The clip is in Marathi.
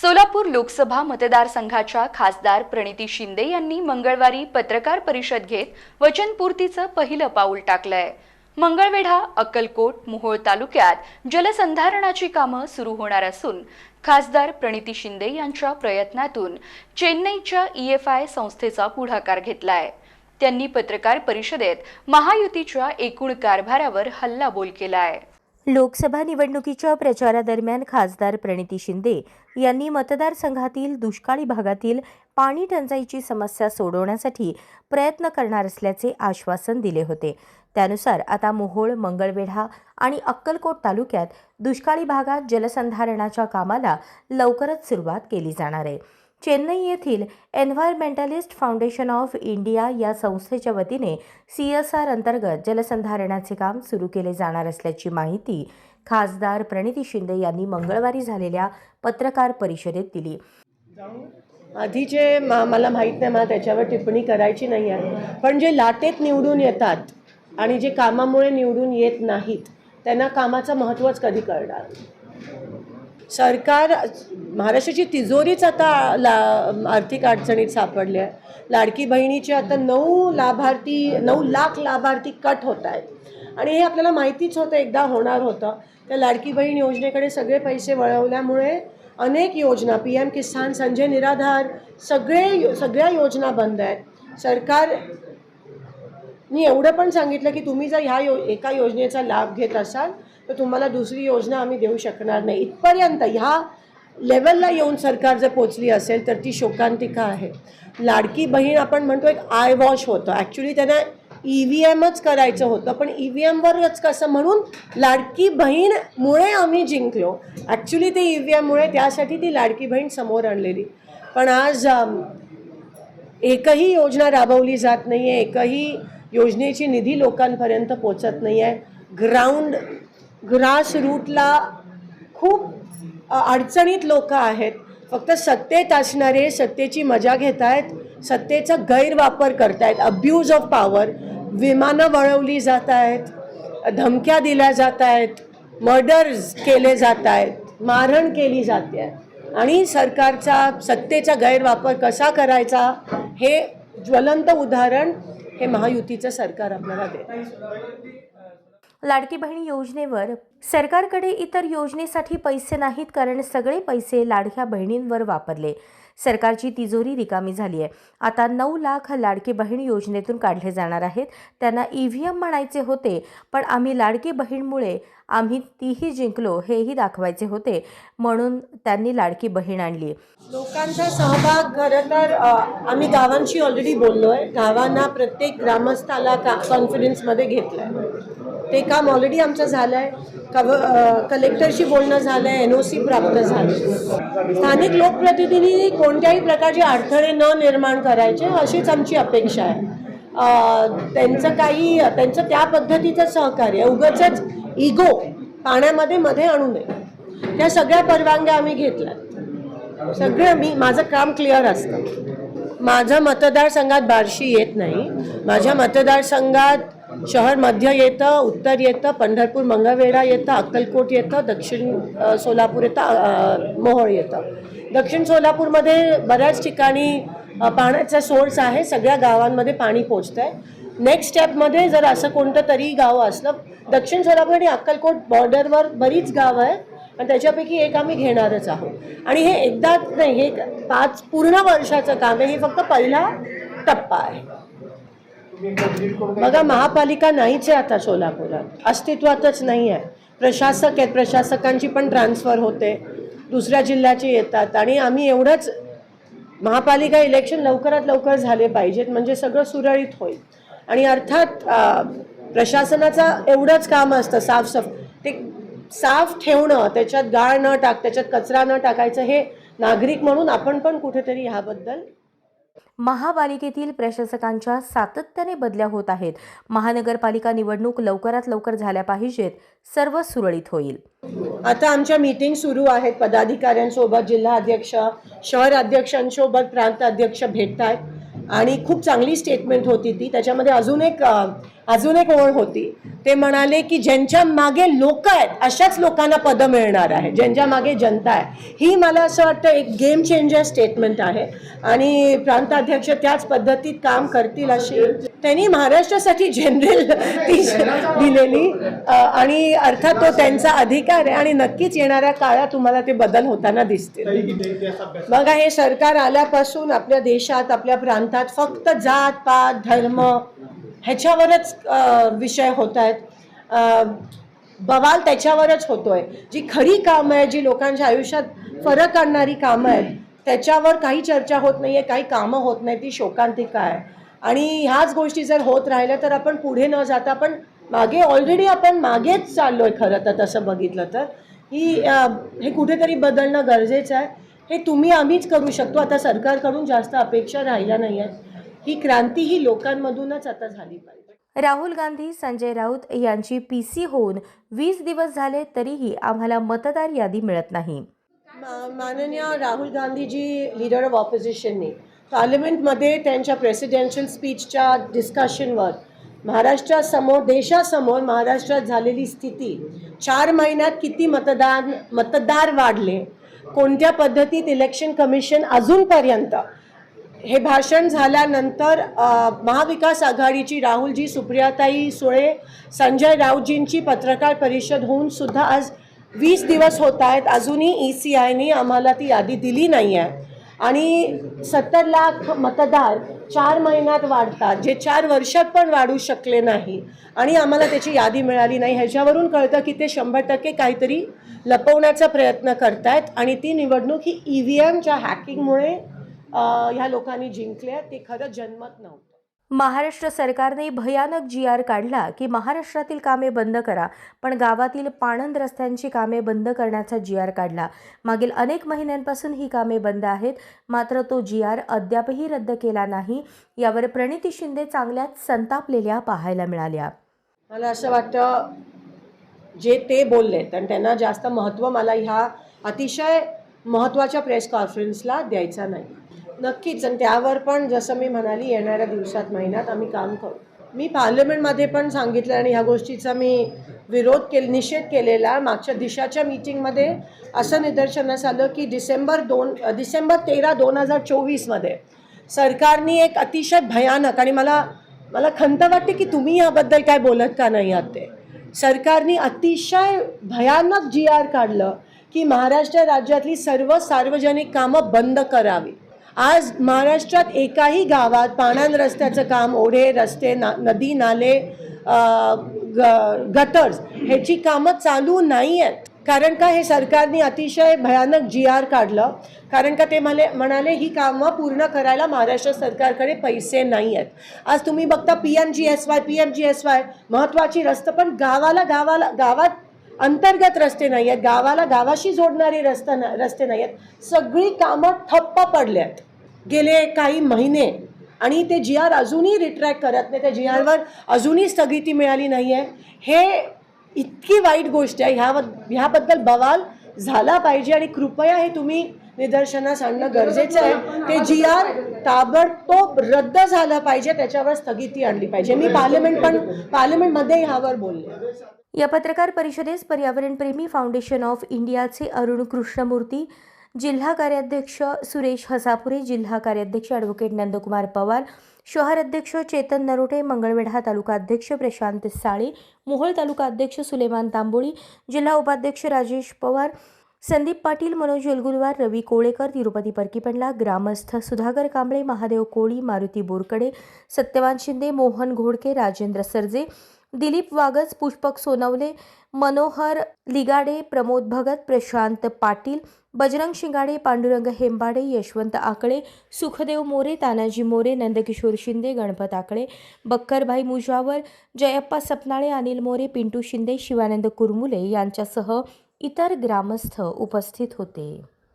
सोलापूर लोकसभा मतदारसंघाच्या खासदार प्रणिती शिंदे यांनी मंगळवारी पत्रकार परिषद घेत वचनपूर्तीचं पहिलं पाऊल टाकलंय. मंगळवेढा अक्कलकोट मोहोळ तालुक्यात जलसंधारणाची कामं सुरू होणार असून खासदार प्रणिती शिंदे यांच्या प्रयत्नातून चेन्नईच्या ई एफ आय संस्थेचा पुढाकार घेतलाय. त्यांनी पत्रकार परिषदेत महायुतीच्या एकूण कारभारावर हल्लाबोल केलाय. लोकसभा निवडणुकीच्या प्रचारादरम्यान खासदार प्रणिती शिंदे यांनी मतदारसंघातील दुष्काळी भागातील पाणी टंचाईची समस्या सोडवण्यासाठी प्रयत्न करणार असल्याचे आश्वासन दिले होते. त्यानुसार आता मोहोळ मंगळवेढा आणि अक्कलकोट तालुक्यात दुष्काळी भागात जलसंधारणाच्या कामाला लवकरच सुरुवात केली जाणार आहे. चेन्नई येथील एन्व्हायरमेंटलिस्ट फाउंडेशन ऑफ इंडिया या संस्थेच्या वतीने सी एस आर अंतर्गत जलसंधारणाचे काम सुरू केले जाणार असल्याची माहिती खासदार प्रणिती शिंदे यांनी मंगळवारी झालेल्या पत्रकार परिषदेत दिली. आधीचे मा मला माहीत नाही मला त्याच्यावर टिप्पणी करायची नाही आहे. पण जे लाटेत निवडून येतात आणि जे कामामुळे निवडून येत नाहीत त्यांना कामाचं महत्त्वच कधी कळणार? सरकार महाराष्ट्राची तिजोरीच आता ला आर्थिक अडचणीत सापडली आहे. लाडकी बहिणीचे आता नऊ लाभार्थी नऊ लाख लाभार्थी कट होत आहेत. आणि हे आपल्याला माहितीच होतं एकदा होणार होतं. त्या लाडकी बहीण योजनेकडे सगळे पैसे वळवल्यामुळे अनेक योजना पी एम किसान संजय निराधार सगळे सगळ्या योजना बंद आहेत. सरकार मी एवढं पण सांगितलं की तुम्ही जर ह्या यो एका योजनेचा लाभ घेत असाल तर तुम्हाला दुसरी योजना आम्ही देऊ शकणार नाही. इथपर्यंत ह्या लेवलला येऊन सरकार जर पोचली असेल तर ती शोकांतिका आहे. लाडकी बहीण आपण म्हणतो एक आय वॉश होतं. ॲक्च्युली त्यांना ई व्ही एमच करायचं होतं पण ई व्ही एमवरच कसं म्हणून लाडकी बहीणमुळे आम्ही जिंकलो. ॲक्च्युली ते ई व्ही एममुळे त्यासाठी ती लाडकी बहीण समोर आणलेली. पण आज एकही योजना राबवली जात नाही आहे एकही योजनेची निधी लोकांपर्यंत पोचत नाही आहे ग्राउंड ग्रास रूटला खूप अडचणीत लोक आहेत. फक्त सत्तेत असणारे सत्तेची मजा घेत आहेत सत्तेचा गैरवापर करतायत अब्यूज ऑफ पॉवर विमानं वळवली जात आहेत धमक्या दिल्या जात आहेत मर्डर्स केले जात आहेत मारहाण केली जाते. आहे आणि सरकारचा सत्तेचा गैरवापर कसा करायचा हे ज्वलंत उदाहरण हे महायुतीचं सरकार आपल्याला देत लाडकी बहीण योजनेवर सरकारकडे इतर योजनेसाठी पैसे नाहीत कारण सगळे पैसे लाडक्या बहिणींवर वापरले. सरकारची तिजोरी रिकामी झाली आहे. आता नऊ लाख लाडकी बहीण योजनेतून काढले जाणार आहेत. त्यांना ई व्ही एम म्हणायचे होते पण आम्ही लाडकी बहीणमुळे आम्ही तीही जिंकलो हेही दाखवायचे होते. म्हणून त्यांनी लाडकी बहीण आणली. लोकांचा सहभाग खरं तर आम्ही गावांशी ऑलरेडी बोललो आहे गावांना प्रत्येक ग्रामस्थाला का कॉन्फिडन्समध्ये घेतलं आहे ते काम ऑलरेडी आमचं झालं आहे कव कलेक्टरशी बोलणं झालं आहे एन ओ सी प्राप्त झालं स्थानिक लोकप्रतिनिधी कोणत्याही प्रकारचे अडथळे न निर्माण करायचे अशीच आमची अपेक्षा आहे. त्यांचं काही त्यांचं त्या पद्धतीचं सहकार्य उगाचच इगो पाण्यामध्ये मध्ये आणू नये. त्या सगळ्या परवानग्या आम्ही घेतल्या. सगळं मी माझं काम क्लिअर असतं. माझं मतदारसंघात बार्शी येत नाही. माझ्या मतदारसंघात शहर मध्य येतं उत्तर येतं पंढरपूर मंगळवेढा येतं अक्कलकोट येतं दक्षिण सोलापूर येतं मोहोळ येतं. दक्षिण सोलापूरमध्ये बऱ्याच ठिकाणी पाण्याचा सोर्स आहे. सगळ्या गावांमध्ये पाणी पोचतं आहे नेक्स्ट स्टेपमध्ये जर असं कोणतं तरी गाव असलं दक्षिण सोलापूर आणि अक्कलकोट बॉर्डरवर बरीच गावं आहे आणि त्याच्यापैकी एक आम्ही घेणारच आहोत. आणि हे एकदाच नाही हे पाच पूर्ण वर्षाचं काम आहे. हे फक्त पहिला टप्पा आहे. बघा महापालिका नाहीच आहे आता सोलापुरात. अस्तित्वातच नाही आहे. प्रशासक आहेत. प्रशासकांची पण ट्रान्सफर होते. दुसऱ्या जिल्ह्याचे येतात. आणि आम्ही एवढंच महापालिका इलेक्शन लवकरात लवकर झाले पाहिजेत म्हणजे सगळं सुरळीत होईल. आणि अर्थात प्रशासनाचा एवढंच काम असतं साफसफ ते साफ ठेवणं त्याच्यात गाळ न टाक त्याच्यात कचरा न टाकायचं हे नागरिक म्हणून आपण पण कुठेतरी ह्याबद्दल महापालिकेतील प्रशासकांच्या सातत्याने बदल्या होत आहेत. महानगरपालिका निवडणूक लवकरात लवकर झाल्या पाहिजेत सर्व सुरळीत होईल. आता आमच्या मीटिंग सुरू आहेत. पदाधिकाऱ्यांसोबत जिल्हा अध्यक्ष शहर अध्यक्षांसोबत प्रांत अध्यक्ष भेटत आहेत आणि खूप चांगली स्टेटमेंट होती ती. त्याच्यामध्ये अजून एक अजून एक ओळ होती. ते म्हणाले की ज्यांच्या मागे लोक आहेत अशाच लोकांना पदं मिळणार आहे ज्यांच्या मागे जनता आहे. ही मला असं वाटतं एक गेम चेंजर स्टेटमेंट आहे. आणि प्रांताध्यक्ष त्याच पद्धतीत काम करतील अशी त्यांनी महाराष्ट्रासाठी जनरल ती दिलेली. आणि अर्थात तो त्यांचा अधिकार आहे आणि नक्कीच येणाऱ्या काळात तुम्हाला ते बदल होताना दिसतील. बघा हे सरकार आल्यापासून आपल्या देशात आपल्या प्रांतात फक्त जात पात धर्म ह्याच्यावरच विषय होत आहेत. बवाल त्याच्यावरच होतोय. जी खरी कामं आहे जी लोकांच्या आयुष्यात फरक आणणारी कामं आहेत त्याच्यावर काही चर्चा होत नाहीये काही कामं होत नाही ती शोकांतिका आहे. आणि ह्याच गोष्टी जर होत राहिल्या तर आपण पुढे न जाता आपण मागे ऑलरेडी आपण मागेच चाललोय खरं तर तसं बघितलं तर. ही हे कुठेतरी बदलणं गरजेचं आहे. हे तुम्ही आम्हीच करू शकतो. आता सरकारकडून जास्त अपेक्षा राहिल्या नाही आहेत ही क्रांती ही लोकांमधूनच आता झाली पाहिजे. राहुल गांधी संजय राऊत यांची पी सी होऊन वीस दिवस झाले तरीही आम्हाला मतदार यादी मिळत नाही. मा- माननीय राहुल गांधीजी लीडर ऑफ ऑपोजिशनने पार्लमेंटमध्ये त्यांच्या प्रेसिडेन्शियल स्पीचच्या डिस्कशनवर महाराष्ट्रासमोर देशासमोर महाराष्ट्रात झालेली स्थिती चार महिन्यात किती मतदान मतदार वाढले कोणत्या पद्धतीत इलेक्शन कमिशन अजूनपर्यंत हे भाषण झाल्यानंतर महाविकास आघाडीची राहुलजी सुप्रियाताई सुळे संजय राऊतजींची पत्रकार परिषद होऊन सुद्धा आज वीस दिवस होत आहेत. अजूनही ई सी आयने आम्हाला ती यादी दिली नाही आहे. आणि सत्तर लाख मतदार चार महिन्यात वाढतात जे चार वर्षात पण वाढू शकले नाही. आणि आम्हाला त्याची यादी मिळाली नाही. ह्याच्यावरून कळतं की ते शंभर टक्के काहीतरी लपवण्याचा प्रयत्न करतायत. आणि ती निवडणूक ही ई व्ही एमच्या हॅकिंगमुळे ह्या लोकांनी जिंकल्या ते खरं जन्मत नव्हतं. महाराष्ट्र सरकारने भयानक जी आर काढला की महाराष्ट्रातील कामे बंद करा पण गावातील पाणंद रस्त्यांची कामे बंद करण्याचा जी आर काढला. मागील अनेक महिन्यांपासून ही कामे बंद आहेत मात्र तो जी आर अद्यापही रद्द केला नाही यावर प्रणिती शिंदे चांगल्याच संतापलेल्या पाहायला मिळाल्या. मला असं वाटतं जे ते बोललेत आणि त्यांना जास्त महत्त्व मला ह्या अतिशय महत्त्वाच्या प्रेस कॉन्फरन्सला द्यायचा नाही. नक्कीच. आणि त्यावर पण जसं मी म्हणाली येणाऱ्या दिवसात महिन्यात आम्ही काम करू. मी पार्लमेंटमध्ये पण सांगितलं आणि ह्या गोष्टीचा मी विरोध केल निषेध केलेला. मागच्या दिशाच्या मीटिंगमध्ये असं निदर्शनास आलं की डिसेंबर दोन डिसेंबर तेरा दोन हजार चोवीसमध्ये सरकारने एक अतिशय भयानक आणि मला मला खंत वाटते की तुम्ही याबद्दल काय बोलत का नाही आहात ते. सरकारने अतिशय भयानक जी आर काढलं की महाराष्ट्र राज्यातली सर्व सार्वजनिक कामं बंद करावी. आज महाराष्ट्रात एकाही गावात पाण्यान रस्त्याचं काम ओढे रस्ते ना नदी नाले ग गटर्स ह्याची कामं चालू नाही आहेत कारण का हे सरकारने अतिशय भयानक जी आर काढलं. कारण का ते म्हणे म्हणाले ही कामं पूर्ण करायला महाराष्ट्र सरकारकडे पैसे नाही आहेत आज तुम्ही बघता P M G S Y P M G S Y महत्त्वाची रस्ते पण गावाला गावाला गावात अंतर्गत रस्ते नाही आहेत गावाला गावाशी जोडणारे रस्ता न रस्ते नाही आहेत सगळी कामं ठप्प पडले आहेत गेले काही महिने आणि ते जी आर अजूनही रिट्रॅक्ट करत नाही. त्या जी आरवर अजूनही स्थगिती मिळाली नाही आहे हे इतकी वाईट गोष्ट आहे. ह्या ह्याबद्दल बवाल झाला पाहिजे आणि कृपया हे तुम्ही निदर्शनास आणणं गरजेचं आहे. ते जी आर ताबडतोब रद्द झालं पाहिजे. त्याच्यावर स्थगिती आणली पाहिजे. मी पार्लमेंट पण पार्लमेंटमध्ये ह्यावर बोलले. या पत्रकार परिषदेस पर्यावरणप्रेमी फाउंडेशन ऑफ इंडियाचे अरुण कृष्णमूर्ती जिल्हा कार्याध्यक्ष सुरेश हसापुरे जिल्हा कार्याध्यक्ष ॲडव्होकेट नंदकुमार पवार शहर अध्यक्ष चेतन नरोटे मंगळवेढा तालुका अध्यक्ष प्रशांत साळे मोहोळ तालुका अध्यक्ष सुलेमान तांबोळी जिल्हा उपाध्यक्ष राजेश पवार संदीप पाटील मनोज येलगुलवार रवी कोळेकर तिरुपती परकीपंडला ग्रामस्थ सुधाकर कांबळे महादेव कोळी मारुती बोरकडे सत्यवान शिंदे मोहन घोडके राजेंद्र सरजे दिलीप वागज पुष्पक सोनवले मनोहर लिगाडे प्रमोद भगत प्रशांत पाटील बजरंग शिंगाडे पांडुरंग हेंबाडे यशवंत आकडे सुखदेव मोरे तानाजी मोरे नंदकिशोर शिंदे गणपत आकडे बक्करभाई मुजावर जयप्पा सपनाळे अनिल मोरे पिंटू शिंदे शिवानंद कुरमुले यांच्यासह इतर ग्रामस्थ उपस्थित होते.